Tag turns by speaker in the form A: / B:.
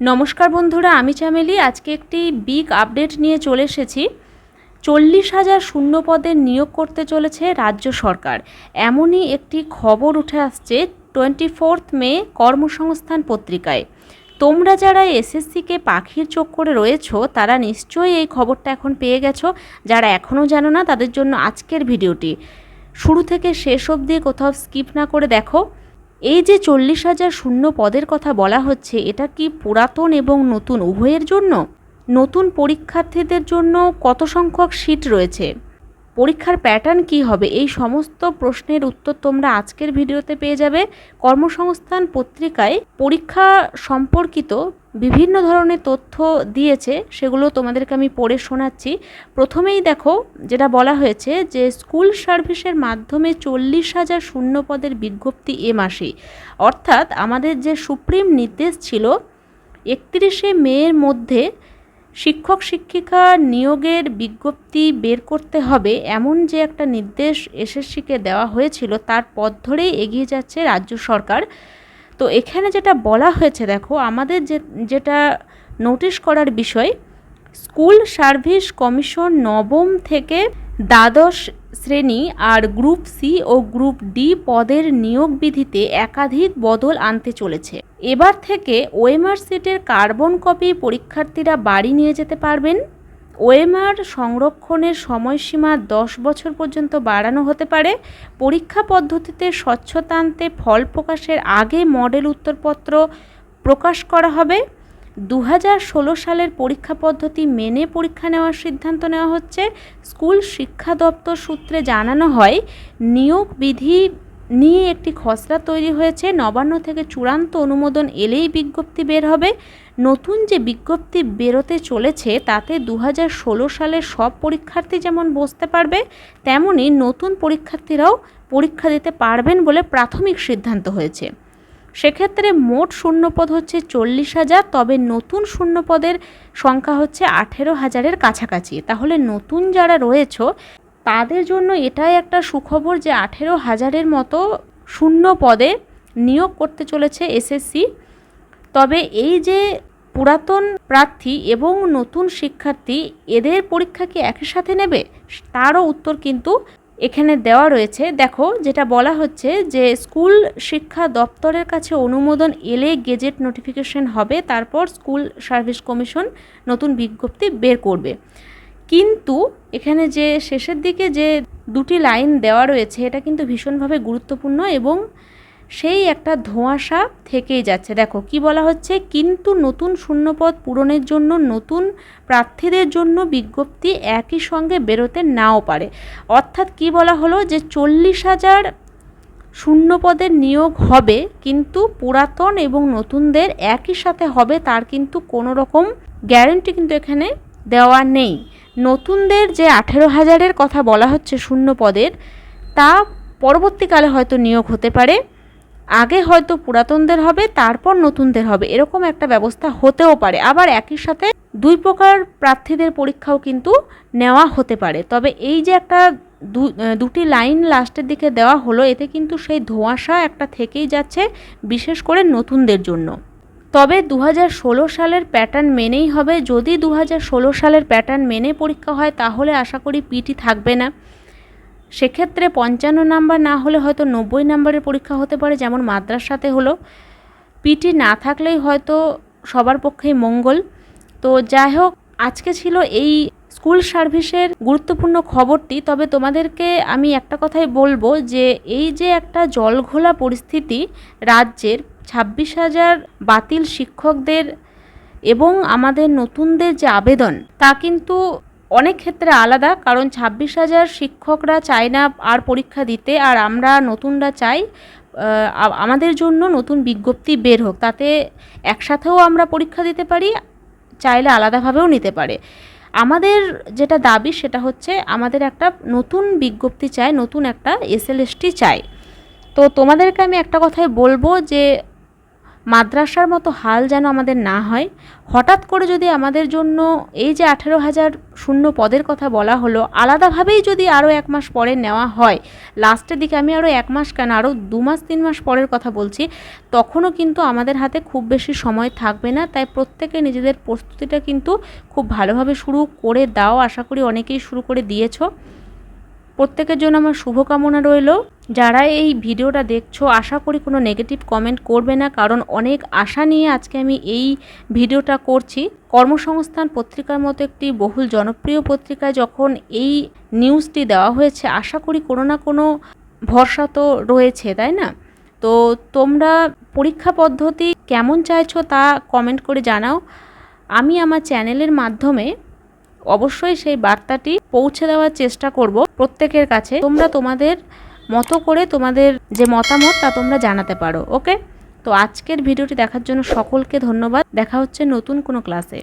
A: নমস্কার বন্ধুরা, আমি চামেলি আজকে একটি বিগ আপডেট নিয়ে চলে এসেছি। চল্লিশ হাজার শূন্য পদের নিয়োগ করতে চলেছে রাজ্য সরকার। এমনই একটি খবর উঠে আসছে টোয়েন্টি ফোর্থ মে কর্মসংস্থান পত্রিকায়। তোমরা যারা এসএসসিকে পাখির চোখ করে রয়েছো, তারা নিশ্চয়ই এই খবরটা এখন পেয়ে গেছো। যারা এখনও জানো না, তাদের জন্য আজকের ভিডিওটি। শুরু থেকে শেষ অবধি কোথাও স্কিপ না করে দেখো। এই যে চল্লিশ হাজার শূন্য পদের কথা বলা হচ্ছে, এটা কি পুরাতন এবং নতুন? উভয়ের জন্য? নতুন পরীক্ষার্থীদের জন্য কত সংখ্যক সিট রয়েছে? পরীক্ষার প্যাটার্ন কি হবে? এই সমস্ত প্রশ্নের উত্তর তোমরা আজকের ভিডিওতে পেয়ে যাবে। কর্মসংস্থান পত্রিকায় পরীক্ষা সম্পর্কিত বিভিন্ন ধরনের তথ্য দিয়েছে, সেগুলো তোমাদেরকে আমি পড়ে শোনাচ্ছি। প্রথমেই দেখো, যেটা বলা হয়েছে যে স্কুল সার্ভিসের মাধ্যমে চল্লিশ হাজার শূন্য পদের বিজ্ঞপ্তি এ মাসেই অর্থাৎ আমাদের যে সুপ্রিম নির্দেশ ছিল, একত্রিশে মের মধ্যে শিক্ষক শিক্ষিকা নিয়োগের বিজ্ঞপ্তি বের করতে হবে এমন যে একটা নির্দেশ এসএসসিকে দেওয়া হয়েছিল তার পথ ধরেই এগিয়ে যাচ্ছে রাজ্য সরকার। তো এখানে যেটা বলা হয়েছে দেখো, আমাদের যে, যেটা নোটিশ করার বিষয়, স্কুল সার্ভিস কমিশন নবম থেকে দ্বাদশ শ্রেণি আর গ্রুপ সি ও গ্রুপ ডি পদের নিয়োগ বিধিতে একাধিক বদল আনতে চলেছে। এবার থেকে ওএমআর সিটের কার্বন কপি পরীক্ষার্থীরা বাড়ি নিয়ে যেতে পারবেন। ওএমআর সংরক্ষণের সময়সীমা দশ বছর পর্যন্ত বাড়ানো হতে পারে। পরীক্ষা পদ্ধতিতে স্বচ্ছতা আনতে ফল প্রকাশের আগে মডেল উত্তরপত্র প্রকাশ করা হবে। দু সালের পরীক্ষা পদ্ধতি মেনে পরীক্ষা নেওয়ার সিদ্ধান্ত নেওয়া হচ্ছে। স্কুল শিক্ষা দপ্তর সূত্রে জানানো হয়, নিয়োগ বিধি নিয়ে একটি খসড়া তৈরি হয়েছে। নবান্ন থেকে চূড়ান্ত অনুমোদন এলেই বিজ্ঞপ্তি বের হবে। নতুন যে বিজ্ঞপ্তি বেরোতে চলেছে, তাতে দু সালের সব পরীক্ষার্থী যেমন বসতে পারবে, তেমনি নতুন পরীক্ষার্থীরাও পরীক্ষা দিতে পারবেন বলে প্রাথমিক সিদ্ধান্ত হয়েছে। সেক্ষেত্রে মোট শূন্যপদ হচ্ছে চল্লিশ হাজার, তবে নতুন শূন্যপদের সংখ্যা হচ্ছে আঠেরো হাজারের কাছাকাছি। তাহলে নতুন যারা রয়েছ, তাদের জন্য এটাই একটা সুখবর যে আঠেরো হাজারের মতো শূন্য পদে নিয়োগ করতে চলেছে এসএসসি তবে এই যে পুরাতন প্রার্থী এবং নতুন শিক্ষার্থী, এদের পরীক্ষা কি একই সাথে নেবে? তারও উত্তর কিন্তু এখানে দেওয়া রয়েছে, দেখো, যেটা বলা হচ্ছে যে স্কুল শিক্ষা দপ্তরের কাছে অনুমোদন এলে গেজেট নোটিফিকেশন হবে, তারপর স্কুল সার্ভিস কমিশন নতুন বিজ্ঞপ্তি বের করবে। কিন্তু এখানে যে শেষের দিকে যে দুটি লাইন দেওয়া রয়েছে, এটা কিন্তু ভীষণভাবে গুরুত্বপূর্ণ এবং সেই একটা ধোঁয়াশা থেকেই যাচ্ছে। দেখো, কি বলা হচ্ছে? কিন্তু নতুন শূন্যপদ পূরণের জন্য, নতুন প্রার্থীদের জন্য বিজ্ঞপ্তি একই সঙ্গে বেরোতে নাও পারে। অর্থাৎ কি বলা হলো? যে চল্লিশ হাজার শূন্যপদের নিয়োগ হবে, কিন্তু পুরাতন এবং নতুনদের একই সাথে হবে, তার কিন্তু কোনো রকম গ্যারেন্টি কিন্তু এখানে দেওয়া নেই। নতুনদের যে আঠেরো হাজারের কথা বলা হচ্ছে শূন্য পদের তা পরবর্তীকালে হয়তো নিয়োগ হতে পারে। আগে হয়তো পুরাতনদের হবে, তারপর নতুনদের হবে। এরকম একটা ব্যবস্থা হতেও পারে। আবার একই সাথে দুই প্রকার প্রার্থীদের পরীক্ষাও কিন্তু নেওয়া হতে পারে। তবে এই যে একটা দুটি লাইন লাস্টের দিকে দেওয়া হলো, এতে কিন্তু সেই ধোঁয়াশা একটা থেকেই যাচ্ছে, বিশেষ করে নতুনদের জন্য। তবে দু হাজার ষোলো সালের প্যাটার্ন মেনেই হবে। যদি দু হাজার ষোলো সালের প্যাটার্ন মেনে পরীক্ষা হয়, তাহলে আশা করি পিটি থাকবে না। সেক্ষেত্রে পঞ্চান্ন নাম্বার না হলে হয়তো নব্বই নাম্বারের পরীক্ষা হতে পারে, যেমন মাদ্রাসাতে হলো। পিটি না থাকলেই হয়তো সবার পক্ষেই মঙ্গল। তো যাই হোক, আজকে ছিল এই স্কুল সার্ভিসের গুরুত্বপূর্ণ খবরটি। তবে তোমাদেরকে আমি একটা কথাই বলব যে, এই যে একটা জলঘোলা পরিস্থিতি রাজ্যের, ছাব্বিশ হাজার বাতিল শিক্ষকদের এবং আমাদের নতুনদের যে আবেদন, তা কিন্তু অনেক ক্ষেত্রে আলাদা, কারণ ছাব্বিশ হাজার শিক্ষকরা চায় না আর পরীক্ষা দিতে, আর আমরা নতুনরা চাই আমাদের জন্য নতুন বিজ্ঞপ্তি বের হোক, তাতে একসাথেও আমরা পরীক্ষা দিতে পারি, চাইলে আলাদাভাবেও নিতে পারে। আমাদের যেটা দাবি, সেটা হচ্ছে আমাদের একটা নতুন বিজ্ঞপ্তি চাই, নতুন একটা এসএলএসটি চাই। তো তোমাদেরকে আমি একটা কথাই বলব যে মাদ্রাসার মতো হাল যেন আমাদের না হয়। হঠাৎ করে যদি আমাদের জন্য এই যে আঠেরো হাজার শূন্য পদের কথা বলা হলো, আলাদাভাবেই যদি আরও এক মাস পরে নেওয়া হয়, লাস্টের দিকে আমি আরও এক মাস কেন, আরও দু মাস, তিন মাস পরের কথা বলছি, তখনও কিন্তু আমাদের হাতে খুব বেশি সময় থাকবে না। তাই প্রত্যেকে নিজেদের প্রস্তুতিটা কিন্তু খুব ভালোভাবে শুরু করে দাও। আশা করি অনেকেই শুরু করে দিয়েছ। প্রত্যেকের জন্য আমার শুভকামনা রইল। যারা এই ভিডিওটা দেখছ, আশা করি কোনো নেগেটিভ কমেন্ট করবে না, কারণ অনেক আশা নিয়ে আজকে আমি এই ভিডিওটা করছি। কর্মসংস্থান পত্রিকার মতো একটি বহুল জনপ্রিয় পত্রিকায় যখন এই নিউজটি দেওয়া হয়েছে, আশা করি কোনো না কোনো ভরসা তো রয়েছে, তাই না? তো তোমরা পরীক্ষা পদ্ধতি কেমন চাইছো তা কমেন্ট করে জানাও। আমি আমার চ্যানেলের মাধ্যমে অবশ্যই সেই বার্তাটি পৌঁছে দেওয়ার চেষ্টা করব প্রত্যেকের কাছে। তোমরা তোমাদের মতো করে তোমাদের যে মতামত তা তোমরা জানাতে পারো, ওকে? তো আজকের ভিডিওটি দেখার জন্য সকলকে ধন্যবাদ। দেখা হচ্ছে নতুন কোনো ক্লাসে।